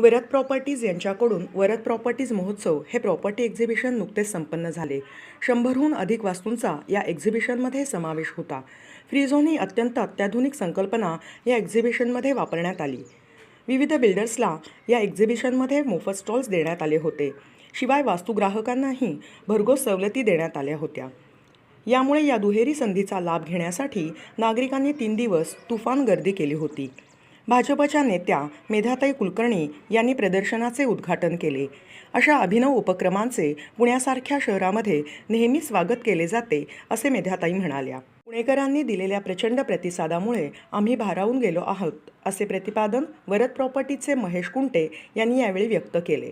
Varad properties यांच्याकडून Varad properties महोत्सव हे प्रॉपर्टी एक्झिबिशन नुकतेच संपन्न झाले. शंभरहून अधिक वास्तूंचा या एक्झिबिशनमध्ये समावेश होता. फ्री झोन ही अत्यंत अत्याधुनिक संकल्पना या एक्झिबिशनमध्ये वापरण्यात आली. विविध बिल्डर्सला या एक्झिबिशनमध्ये मोफत स्टॉल्स देण्यात आले होते. शिवाय वास्तुग्राहकांनाही भरघोस सवलती देण्यात आल्या होत्या. यामुळे या दुहेरी संधीचा लाभ घेण्यासाठी नागरिकांनी तीन दिवस तुफान गर्दी केली होती. भाजपच्या नेत्या मेधाताई कुलकर्णी यांनी प्रदर्शनाचे उद्घाटन केले. अशा अभिनव उपक्रमांचे पुण्यासारख्या शहरामध्ये नेहमी स्वागत केले जाते असे मेधाताई म्हणाल्या. पुणेकरांनी दिलेल्या प्रचंड प्रतिसादामुळे आम्ही भारावून गेलो आहोत असे प्रतिपादन वरद प्रॉपर्टीचे महेश कुंटे यांनी यावेळी व्यक्त केले.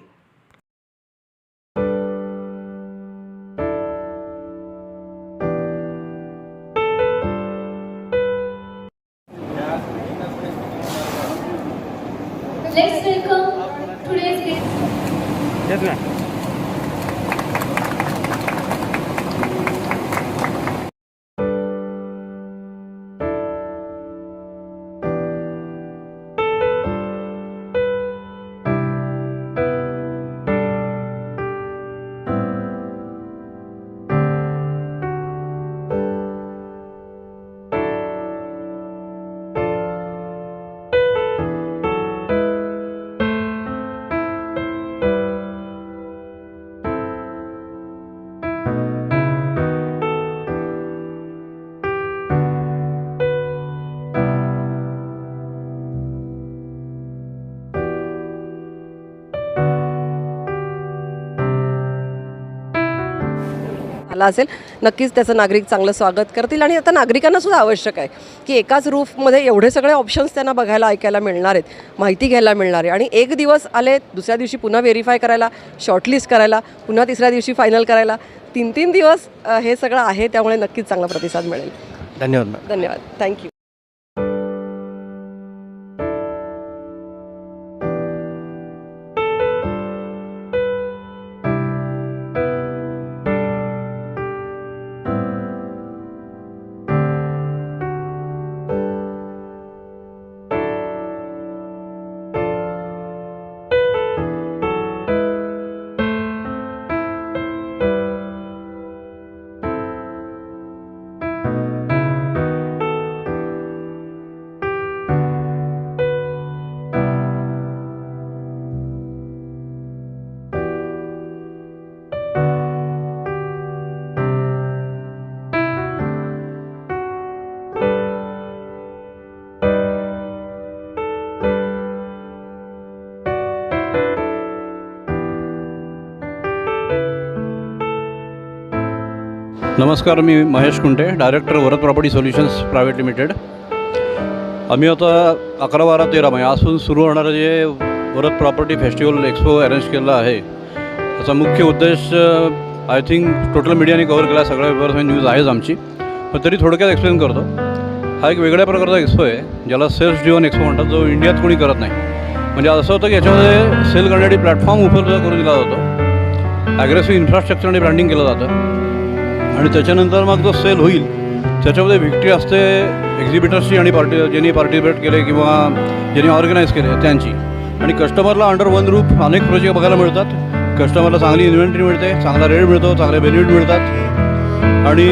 Let's welcome today's guest. Yes, ma'am. आला असेल नक्कीच त्याचं नागरिक चांगलं स्वागत करतील. आणि आता नागरिकांना सुद्धा आवश्यक आहे की एकाच रूफमध्ये एवढे सगळे ऑप्शन्स त्यांना बघायला ऐकायला मिळणार आहेत माहिती घ्यायला मिळणार आहे. आणि एक दिवस आले दुसऱ्या दिवशी पुन्हा व्हेरीफाय करायला शॉर्टलिस्ट करायला पुन्हा तिसऱ्या दिवशी फायनल करायला तीन तीन दिवस हे सगळं आहे त्यामुळे नक्कीच चांगला प्रतिसाद मिळेल. धन्यवाद धन्यवाद. थँक्यू नमस्कार मी Mahesh Kunte director Varad property solutions private limited. आम्ही आता अकरा बारा तेरा म्हणजे आजपासून सुरू होणारं जे Varad property festival expo arrange केलं आहे त्याचा मुख्य उद्देश आय थिंक टोटल मीडियाने कव्हर केला सगळ्या पेपर्समध्ये न्यूज आहेच आमची. पण तरी थोडक्यात एक्सप्लेन करतो. हा एक वेगळ्या प्रकारचा एक्सपो आहे ज्याला सेल्स ड्रिवन एक्सपो म्हणतात जो इंडियात कोणी करत नाही. म्हणजे असं होतं की याच्यामध्ये सेल करण्यासाठी प्लॅटफॉर्म उपलब्ध करून दिला जातो. ॲग्रेसिव्ह इन्फ्रास्ट्रक्चर आणि ब्रँडिंग केलं जातं. आणि त्याच्यानंतर मग जो सेल होईल. त्याच्यामध्ये विक्ट्री असते एक्झिबिटर्सची आणि पार्टी ज्यांनी पार्टिसिपेट केले किंवा ज्यांनी ऑर्गनाईज केले त्यांची. आणि कस्टमरला अंडर वन रूप अनेक प्रोजेक्ट बघायला मिळतात. कस्टमरला चांगली इन्व्हेंटरी मिळते चांगला रेट मिळतो चांगले बेनिफिट मिळतात. आणि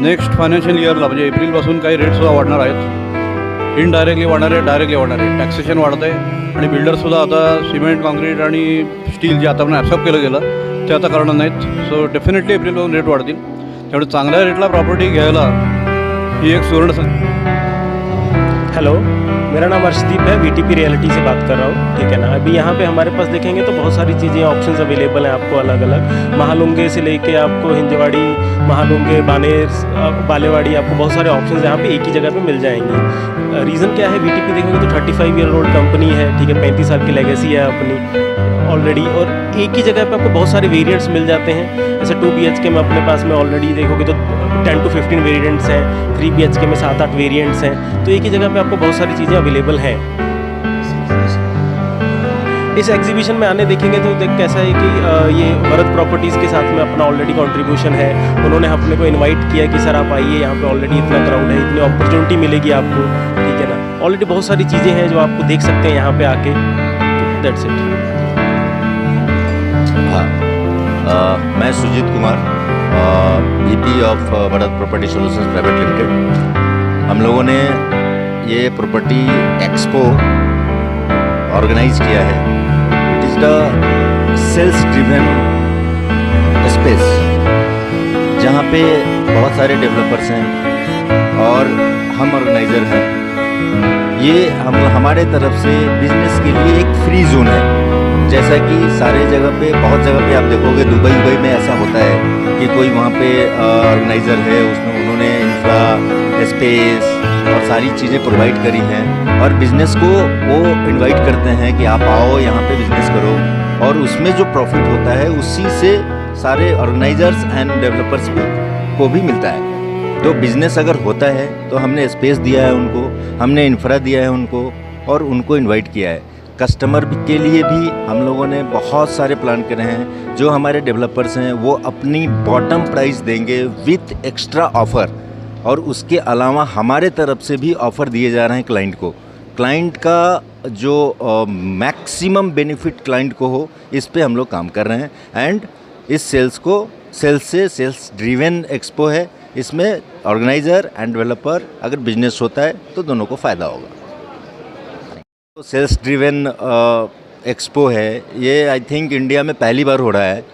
नेक्स्ट फायनान्शियल इयरला म्हणजे एप्रिलपासून काही रेटसुद्धा वाढणार आहेत. इनडायरेक्टली वाढणार आहे डायरेक्टली वाढणार आहे टॅक्सेशन वाढतं आहे आणि बिल्डरसुद्धा आता सिमेंट कॉन्क्रीट आणि स्टील जे आता आपण ॲक्सेप्ट केलं गेलं ते आता करणार नाहीत. सो डेफिनेटली एप्रिलपासून रेट वाढतील. त्यामुळे चांगल्या रेटला प्रॉपर्टी घ्यायला ही एक सुवर्ण संधी हॅलो मेरा नाम अर्शदीप है वीटीपी रियलिटी से बात कर रहा हूँ। ठीक है ना? अभी यहाँ पे हमारे पास देखेंगे तो बहुत सारी चीज़ें ऑप्शंस अवेलेबल हैं आपको अलग अलग महालुंगे से लेके आपको हिंजवाड़ी, महालुंगे, बानेर बालेवाड़ी, आपको बहुत सारे ऑप्शंस यहाँ पे एक ही जगह पे मिल जाएँगे। रीज़न क्या है? वीटीपी देखेंगे तो thirty five year old company है, ठीक है? पैंतीस साल की लेगेसी है अपनी ऑलरेडी और एक ही जगह पे आपको बहुत सारे वेरिएंट्स मिल जाते हैं। जैसे टू बी में अपने पास में ऑलरेडी देखोगे तो टेन टू फिफ्टीन वेरिएंट्स हैं थ्री बी के में सात आठ वेरिएंट्स हैं तो एक ही जगह पे आपको बहुत सारी चीज़ें अवेलेबल हैं। इस एग्जीबिशन में आने देखेंगे तो देख कैसा है कि ये भरत प्रॉपर्टीज़ के साथ में अपना ऑलरेडी कंट्रीब्यूशन है। उन्होंने अपने को इनवाइट किया कि, सर, आप आइए, यहाँ पे ऑलरेडी इतना क्राउड है, इतनी अपॉर्चुनिटी मिलेगी आपको। ठीक है ना? ऑलरेडी बहुत सारी चीज़ें हैं जो आपको देख सकते हैं यहाँ पे आके। दैट्स इट हाँ। मैं Sujit Kumar. VP of Bharat property solutions private limited हम लोगों ने ये प्रॉपर्टी एक्सपो ऑर्गेनाइज किया है। It is the sales driven space जहाँ पे बहुत सारे डेवलपर्स हैं और हम ऑर्गेनाइज़र हैं। ये हम, हमारे तरफ़ से बिज़नेस के लिए एक फ्री जोन है। जैसा कि सारे जगह पे, बहुत जगह पे आप देखोगे, दुबई दुबई में ऐसा होता है कि कोई वहाँ पे ऑर्गेनाइज़र है उसमें उन्होंने इंफ्रा स्पेस और सारी चीज़ें प्रोवाइड करी हैं और बिज़नेस को वो इनवाइट करते हैं कि आप आओ, यहाँ पे बिज़नेस करो और उसमें जो प्रॉफिट होता है, उसी से सारे ऑर्गेनाइजर्स एंड डेवलपर्स भी, को भी मिलता है। तो बिज़नेस अगर होता है तो हमने स्पेस दिया है उनको, हमने इंफ्रा दिया है उनको और उनको इनवाइट किया है। कस्टमर के लिए भी हम लोगों ने बहुत सारे प्लान करे हैं। जो हमारे डेवलपर्स हैं, वो अपनी बॉटम प्राइस देंगे विथ एक्स्ट्रा ऑफ़र और उसके अलावा हमारे तरफ़ से भी ऑफ़र दिए जा रहे हैं क्लाइंट को। क्लाइंट का जो मैक्सिमम बेनिफिट क्लाइंट को हो, इस पर हम लोग काम कर रहे हैं। एंड इस सेल्स को सेल्स से सेल्स ड्रिवन एक्सपो है। इसमें ऑर्गेनाइज़र एंड डेवलपर अगर बिज़नेस होता है तो दोनों को फ़ायदा होगा। सेल्स ड्रिवेन एक्सपो है। ये आई थिंक इंडिया में पहली बार हो रहा है।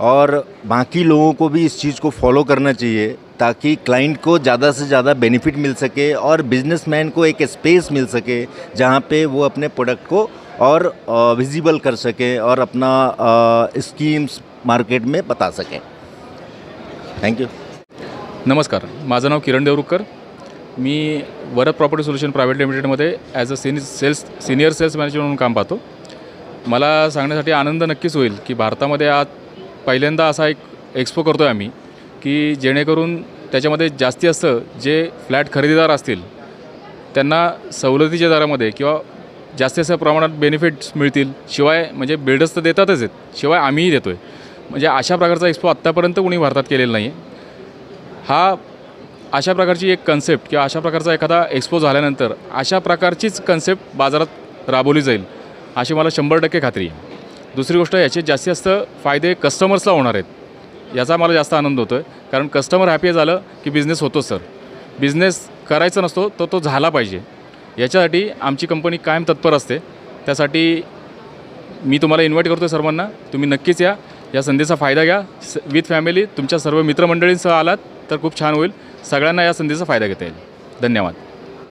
और बाकी लोगों को भी इस चीज़ को फॉलो करना चाहिए ताकि क्लाइंट को ज़्यादा से ज़्यादा बेनिफिट मिल सके और बिजनेसमैन को एक स्पेस मिल सके जहाँ पे वो अपने प्रोडक्ट को और विजिबल कर सके और अपना स्कीम्स मार्केट में बता सकें। Thank you. नमस्कार, माझं नाव किरण देवरुखकर। मी वरद प्रॉपर्टी सोल्युशन प्रायव्हेट लिमिटेडमध्ये as a senior sales senior cells manager म्हणून काम पाहतो. मला सांगण्यासाठी आनंद नक्कीच होईल की भारतामध्ये आज पहिल्यांदा असा एक एक्सपो करतो आहे आम्ही की जेणेकरून त्याच्यामध्ये जास्ती असतं जे फ्लॅट खरेदीदार असतील त्यांना सवलतीच्या दरामध्ये किंवा जास्तीत जास्त प्रमाणात बेनिफिट्स मिळतील. शिवाय म्हणजे बिल्डर्स तर देतातच आहेत शिवाय आम्हीही देतो आहे म्हणजे अशा प्रकारचा एक्सपो आत्तापर्यंत कोणी भारतात केलेला नाही आहे हा अशा प्रकारची एक कन्सेप्ट किंवा अशा प्रकारचा एखादा एक्सपो झाल्यानंतर अशा प्रकारचीच कन्सेप्ट बाजारात राबवली जाईल अशी मला शंभर टक्के खात्री आहे. दुसरी गोष्ट याचे जास्तीत जास्त फायदे कस्टमर्सला होणार आहेत याचा मला जास्त आनंद होतो आहे कारण कस्टमर हॅपी झालं की बिझनेस होतोच सर बिझनेस करायचा नसतो तर तो झाला पाहिजे. याच्यासाठी आमची कंपनी कायम तत्पर असते. त्यासाठी मी तुम्हाला इन्व्हाइट करतो सर्वांना. तुम्ही नक्कीच या. या संधीचा फायदा घ्या. स विथ फॅमिली तुमच्या सर्व मित्रमंडळींसह आलात तर खूप छान होईल. सगळ्यांना या संधीचा फायदा घेता येईल. धन्यवाद.